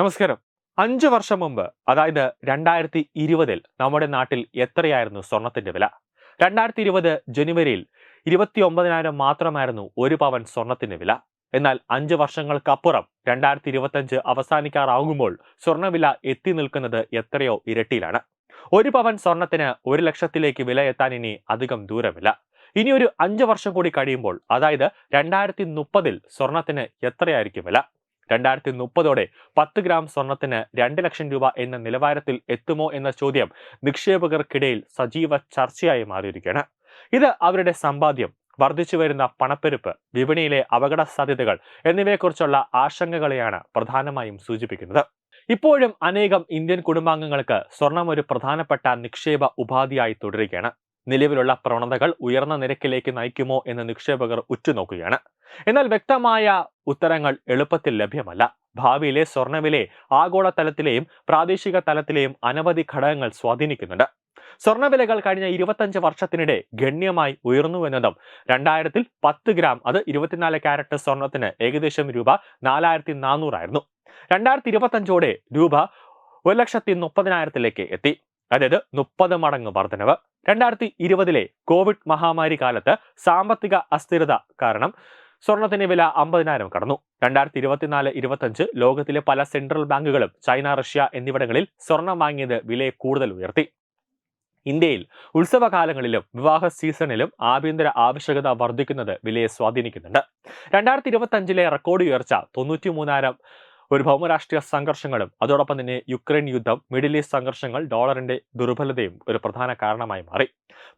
നമസ്കാരം. അഞ്ചു വർഷം മുമ്പ് അതായത് രണ്ടായിരത്തി ഇരുപതിൽ നമ്മുടെ നാട്ടിൽ എത്രയായിരുന്നു സ്വർണത്തിന്റെ വില? രണ്ടായിരത്തി ഇരുപത് ജനുവരിയിൽ ഇരുപത്തി ഒമ്പതിനായിരം മാത്രമായിരുന്നു ഒരു പവൻ സ്വർണത്തിന്റെ വില. എന്നാൽ അഞ്ച് വർഷങ്ങൾക്കപ്പുറം രണ്ടായിരത്തി ഇരുപത്തഞ്ച് അവസാനിക്കാറാകുമ്പോൾ സ്വർണവില എത്തി നിൽക്കുന്നത് എത്രയോ ഇരട്ടിയിലാണ്. ഒരു പവൻ സ്വർണത്തിന് ഒരു ലക്ഷത്തിലേക്ക് വില എത്താൻ ഇനി അധികം ദൂരമില്ല. ഇനി ഒരു അഞ്ച് വർഷം കൂടി കഴിയുമ്പോൾ അതായത് രണ്ടായിരത്തി മുപ്പതിൽ സ്വർണത്തിന് എത്രയായിരിക്കും വില? രണ്ടായിരത്തി മുപ്പതോടെ പത്ത് ഗ്രാം സ്വർണത്തിന് രണ്ട് ലക്ഷം രൂപ എന്ന നിലവാരത്തിൽ എത്തുമോ എന്ന ചോദ്യം നിക്ഷേപകർക്കിടയിൽ സജീവ ചർച്ചയായി മാറിയിരിക്കുകയാണ്. ഇത് അവരുടെ സമ്പാദ്യം വർദ്ധിച്ചു വരുന്ന പണപ്പെരുപ്പ് വിപണിയിലെ അപകട സാധ്യതകൾ എന്നിവയെക്കുറിച്ചുള്ള ആശങ്കകളെയാണ് പ്രധാനമായും സൂചിപ്പിക്കുന്നത്. ഇപ്പോഴും അനേകം ഇന്ത്യൻ കുടുംബാംഗങ്ങൾക്ക് സ്വർണം ഒരു പ്രധാനപ്പെട്ട നിക്ഷേപ ഉപാധിയായി തുടരുകയാണ്. നിലവിലുള്ള പ്രവണതകൾ ഉയർന്ന നിരക്കിലേക്ക് നയിക്കുമോ എന്ന് നിക്ഷേപകർ ഉറ്റുനോക്കുകയാണ്. എന്നാൽ വ്യക്തമായ ഉത്തരങ്ങൾ എളുപ്പത്തിൽ ലഭ്യമല്ല. ഭാവിയിലെ സ്വർണവിലെ ആഗോളതലത്തിലെയും പ്രാദേശിക തലത്തിലെയും അനവധി ഘടകങ്ങൾ സ്വാധീനിക്കുന്നുണ്ട്. സ്വർണവിലകൾ കഴിഞ്ഞ ഇരുപത്തഞ്ച് വർഷത്തിനിടെ ഗണ്യമായി ഉയർന്നുവെന്നതും രണ്ടായിരത്തിൽ പത്ത് ഗ്രാം അത് ഇരുപത്തിനാല് ക്യാരറ്റ് സ്വർണത്തിന് ഏകദേശം രൂപ നാലായിരത്തി നാനൂറായിരുന്നു രണ്ടായിരത്തി ഇരുപത്തഞ്ചോടെ രൂപ ഒരു ലക്ഷത്തി മുപ്പതിനായിരത്തിലേക്ക് എത്തി. അതായത് മുപ്പത് മടങ്ങ് വർധനവ്. രണ്ടായിരത്തി ഇരുപതിലെ കോവിഡ് മഹാമാരി കാലത്ത് സാമ്പത്തിക അസ്ഥിരത കാരണം സ്വർണത്തിന്റെ വില അമ്പതിനായിരം കടന്നു. രണ്ടായിരത്തി ഇരുപത്തിനാല് ഇരുപത്തഞ്ച് ലോകത്തിലെ പല സെൻട്രൽ ബാങ്കുകളും ചൈന റഷ്യ എന്നിവിടങ്ങളിൽ സ്വർണം വാങ്ങിയത് വിലയെ കൂടുതൽ ഉയർത്തി. ഇന്ത്യയിൽ ഉത്സവകാലങ്ങളിലും വിവാഹ സീസണിലും ആഭ്യന്തര ആവശ്യകത വർദ്ധിക്കുന്നത് വിലയെ സ്വാധീനിക്കുന്നുണ്ട്. രണ്ടായിരത്തി ഇരുപത്തി അഞ്ചിലെ റെക്കോർഡ് ഉയർച്ച തൊണ്ണൂറ്റി മൂന്നായിരം ഒരു ഭൗമരാഷ്ട്രീയ സംഘർഷങ്ങളും അതോടൊപ്പം തന്നെ യുക്രൈൻ യുദ്ധം മിഡിൽ ഈസ്റ്റ് സംഘർഷങ്ങൾ ഡോളറിന്റെ ദുർബലതയും ഒരു പ്രധാന കാരണമായി മാറി.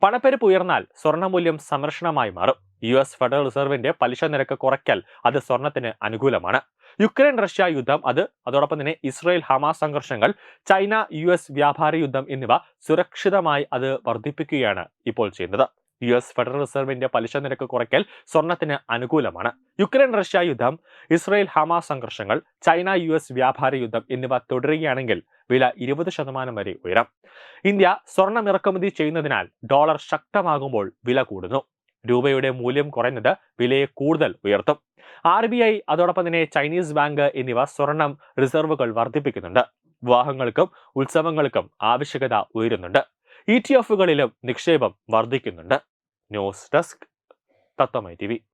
പണപ്പെരുപ്പ് ഉയർന്നാൽ സ്വർണമൂല്യം സംരക്ഷണമായി മാറും. യു എസ് ഫെഡറൽ റിസർവിന്റെ പലിശ നിരക്ക് കുറയ്ക്കൽ അത് സ്വർണത്തിന് അനുകൂലമാണ്. യുക്രൈൻ റഷ്യ യുദ്ധം അത് അതോടൊപ്പം തന്നെ ഇസ്രായേൽ ഹമാസ് സംഘർഷങ്ങൾ ചൈന യു എസ് വ്യാപാര യുദ്ധം എന്നിവ സുരക്ഷിതമായി അത് വർദ്ധിപ്പിക്കുകയാണ് ഇപ്പോൾ ചെയ്യുന്നത്. യു എസ് ഫെഡറൽ റിസർവിന്റെ പലിശ നിരക്ക് കുറയ്ക്കൽ സ്വർണത്തിന് അനുകൂലമാണ്. യുക്രൈൻ റഷ്യ യുദ്ധം ഇസ്രായേൽ ഹമാ സംഘർഷങ്ങൾ ചൈന യു എസ് വ്യാപാര യുദ്ധം എന്നിവ തുടരുകയാണെങ്കിൽ വില ഇരുപത് ശതമാനം വരെ ഉയരാം. ഇന്ത്യ സ്വർണം ഇറക്കുമതി ചെയ്യുന്നതിനാൽ ഡോളർ ശക്തമാകുമ്പോൾ വില കൂടുന്നു. രൂപയുടെ മൂല്യം കുറയുന്നത് വിലയെ കൂടുതൽ ഉയർത്തും. ആർ ബി ഐ അതോടൊപ്പം തന്നെ ചൈനീസ് ബാങ്ക് എന്നിവ സ്വർണം റിസർവുകൾ വർദ്ധിപ്പിക്കുന്നുണ്ട്. വിവാഹങ്ങൾക്കും ഉത്സവങ്ങൾക്കും ആവശ്യകത ഉയരുന്നുണ്ട്. ഇ ടി എഫുകളിലും നിക്ഷേപം വർദ്ധിക്കുന്നുണ്ട്. 尿酸ラスク、たった。